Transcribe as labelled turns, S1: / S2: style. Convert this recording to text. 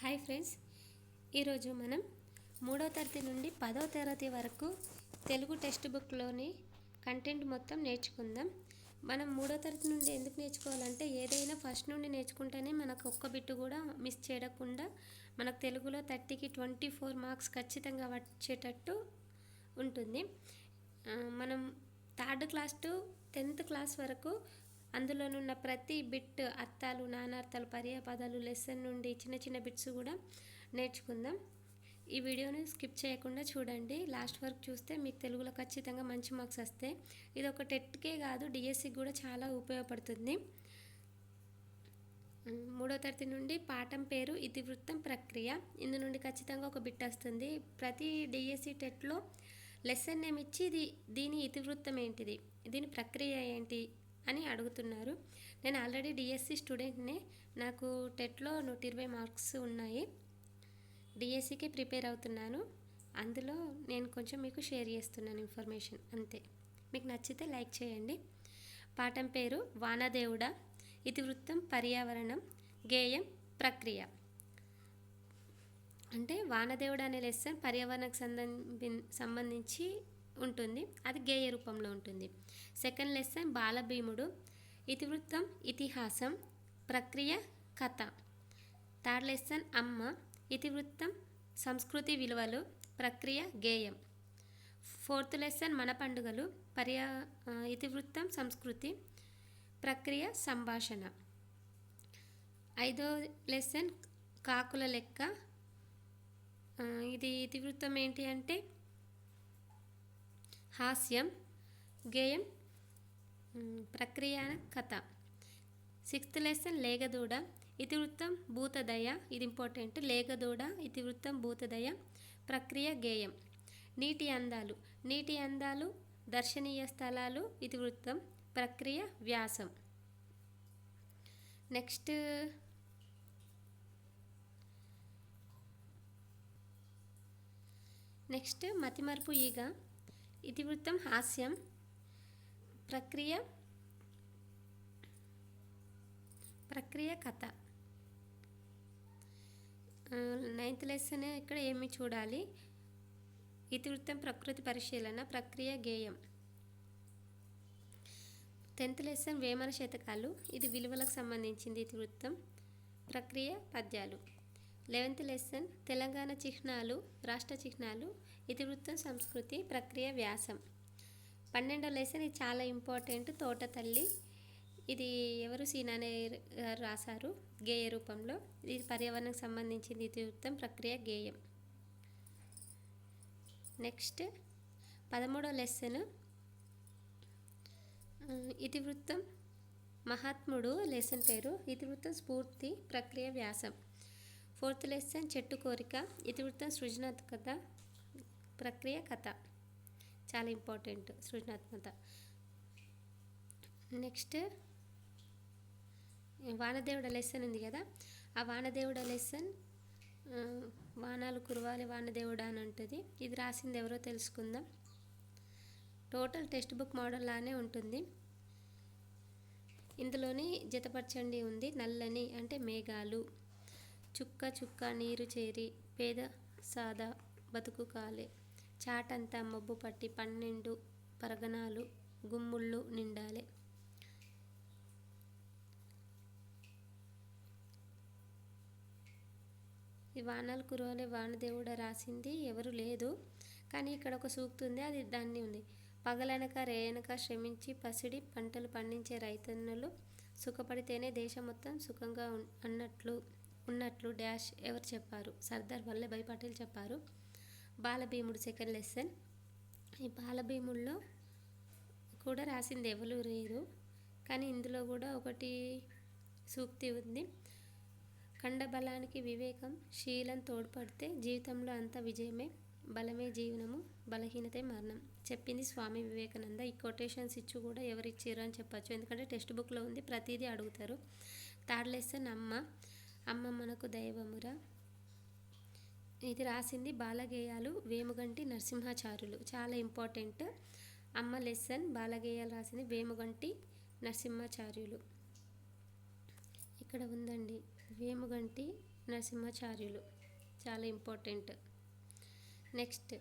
S1: Hi friends. ఈరోజు మనం మూడో తరగతి నుండి పదో తరగతి వరకు తెలుగు టెక్స్ట్ బుక్లోని కంటెంట్ మొత్తం నేర్చుకుందాం. మనం మూడో తరగతి నుండి ఎందుకు నేర్చుకోవాలంటే ఏదైనా ఫస్ట్ నుండి నేర్చుకుంటేనే మనకు ఒక్క బిట్టు కూడా మిస్ చేయకుండా మనకు తెలుగులో థర్టీకి ట్వంటీ ఫోర్ మార్క్స్ ఖచ్చితంగా వచ్చేటట్టు ఉంటుంది. మనం third class to tenth class వరకు అందులోనున్న ప్రతి బిట్ అర్థాలు నానార్థాలు పర్యాపదాలు లెసన్ నుండి చిన్న చిన్న బిట్స్ కూడా నేర్చుకుందాం. ఈ వీడియోని స్కిప్ చేయకుండా చూడండి. లాస్ట్ వరకు చూస్తే మీకు తెలుగులో ఖచ్చితంగా మంచి మార్క్స్ వస్తాయి. ఇది ఒక టెట్కే కాదు డిఎస్సికి కూడా చాలా ఉపయోగపడుతుంది. మూడో తరగతి నుండి పాఠం పేరు ఇతివృత్తం ప్రక్రియ. ఇందు నుండి ఖచ్చితంగా ఒక బిట్ వస్తుంది. ప్రతి డిఎస్సి టెట్లో లెసన్ నేమ్ ఇచ్చి ఇది దీని ఇతివృత్తం ఏంటిది? దీని ప్రక్రియ ఏంటి? అని అడుగుతున్నారు. నేను ఆల్రెడీ డిఎస్సి స్టూడెంట్ని. నాకు టెట్లో నూట ఇరవై మార్క్స్ ఉన్నాయి. డిఎస్సికి ప్రిపేర్ అవుతున్నాను. అందులో నేను కొంచెం మీకు షేర్ చేస్తున్నాను ఇన్ఫర్మేషన్. అంతే. మీకు నచ్చితే లైక్ చేయండి. పాఠం పేరు వానదేవుడ. ఇతివృత్తం పర్యావరణం. గేయం ప్రక్రియ. అంటే వానదేవుడు అనే లెసన్ పర్యావరణకు సంబంధి సంబంధించి ఉంటుంది. అది గేయ రూపంలో ఉంటుంది. సెకండ్ లెసన్ బాలభీముడు. ఇతివృత్తం ఇతిహాసం. ప్రక్రియ కథ. థర్డ్ లెసన్ అమ్మ. ఇతివృత్తం సంస్కృతి విలువలు. ప్రక్రియ గేయం. ఫోర్త్ లెసన్ మన పండుగలు. పర్యా ఇతివృత్తం సంస్కృతి. ప్రక్రియ సంభాషణ. ఐదో లెసన్ కాకుల లెక్క. ఇది ఇతివృత్తం ఏంటి అంటే హాస్యం గేయం ప్రక్రియ కథ. సిక్స్త్ లెసన్ లేగదూడ ఇతివృత్తం భూతదయ ఇది ఇంపార్టెంట్. లేగదూడ ఇతివృత్తం భూతదయ ప్రక్రియ గేయం. నీటి అందాలు. నీటి అందాలు దర్శనీయ స్థలాలు ఇతివృత్తం ప్రక్రియ వ్యాసం. నెక్స్ట్ నెక్స్ట్ మతిమరుపు ఈగ. ఇతివృత్తం హాస్యం. ప్రక్రియ. ప్రక్రియ కథ. నైన్త్ లెసన్ ఇక్కడ ఏమి చూడాలి? ఇతివృత్తం ప్రకృతి పరిశీలన ప్రక్రియ గేయం. టెన్త్ లెసన్ వేమన శతకాలు. ఇది విలువలకు సంబంధించింది ఇతివృత్తం. ప్రక్రియ పద్యాలు. లెవెన్త్ లెసన్ తెలంగాణ చిహ్నాలు రాష్ట్ర చిహ్నాలు ఇతివృత్తం సంస్కృతి ప్రక్రియ వ్యాసం. పన్నెండో లెసన్ ఇది చాలా ఇంపార్టెంట్ తోట తల్లి. ఇది ఎవరు సీనానే గారు రాశారు? గేయ రూపంలో. ఇది పర్యావరణకు సంబంధించింది ఇతివృత్తం ప్రక్రియ గేయం. నెక్స్ట్ పదమూడో లెసన్. ఇతివృత్తం మహాత్ముడు లెసన్ పేరు. ఇతివృత్తం స్ఫూర్తి ప్రక్రియ వ్యాసం. ఫోర్త్ లెసన్ చెట్టు కోరిక ఇతివృత్తం సృజనాత్మకత ప్రక్రియ కథ. చాలా ఇంపార్టెంట్ సృజనాత్మకత నెక్స్ట్ వానదేవుడ లెసన్ ఉంది కదా? ఆ వానదేవుడ లెసన్ వానాలు కురవాలి వానదేవుడ అని ఉంటుంది ఇది రాసింది ఎవరో తెలుసుకుందాం. టోటల్ టెక్స్ట్ బుక్ మోడల్ లానే ఉంటుంది. ఇందులోని జతపరచండి ఉంది నల్లని అంటే మేఘాలు. చుక్క చుక్క నీరు చేరి పేద సాదా బతుకు కాలే. చాటంతా మబ్బు పట్టి పన్నెండు పరగణాలు గుమ్ముళ్ళు నిండాలే. ఈ వానాలు కురవలే వానదేవుడ రాసింది ఎవరు లేదు. కానీ ఇక్కడ ఒక సూక్తి ఉంది అది దాన్ని ఉంది. పగలనక రేయనక శ్రమించి పసిడి పంటలు పండించే రైతన్నులు సుఖపడితేనే దేశం మొత్తం సుఖంగా అన్నట్లు ఉన్నట్లు డాష్ ఎవరు చెప్పారు? సర్దార్ వల్లభాయ్ పటేల్ చెప్పారు. బాలభీముడు సెకండ్ లెసన్ ఈ బాలభీముల్లో కూడా రాసింది ఎవరు లేరు కానీ ఇందులో కూడా ఒకటి సూక్తి ఉంది. కండబలానికి వివేకం శీలం తోడ్పడితే జీవితంలో అంతా విజయమే బలమే జీవనము బలహీనతే మరణం. చెప్పింది స్వామి వివేకానంద. ఈ కొటేషన్స్ ఇచ్చి కూడా ఎవరు ఇచ్చారు అని చెప్పచ్చు. ఎందుకంటే టెక్స్ట్ బుక్లో ఉంది. ప్రతిదీ అడుగుతారు. థర్డ్ లెసన్ అమ్మ. అమ్మ మనకు దైవమురా. ఇది రాసింది బాలగేయాలు వేముగంటి నరసింహాచారులు చాలా ఇంపార్టెంట్. అమ్మ లెసన్ బాలగేయాలు రాసింది వేముగంటి నరసింహాచార్యులు. ఇక్కడ ఉందండి. వేముగంటి నరసింహాచార్యులు. చాలా ఇంపార్టెంట్. నెక్స్ట్.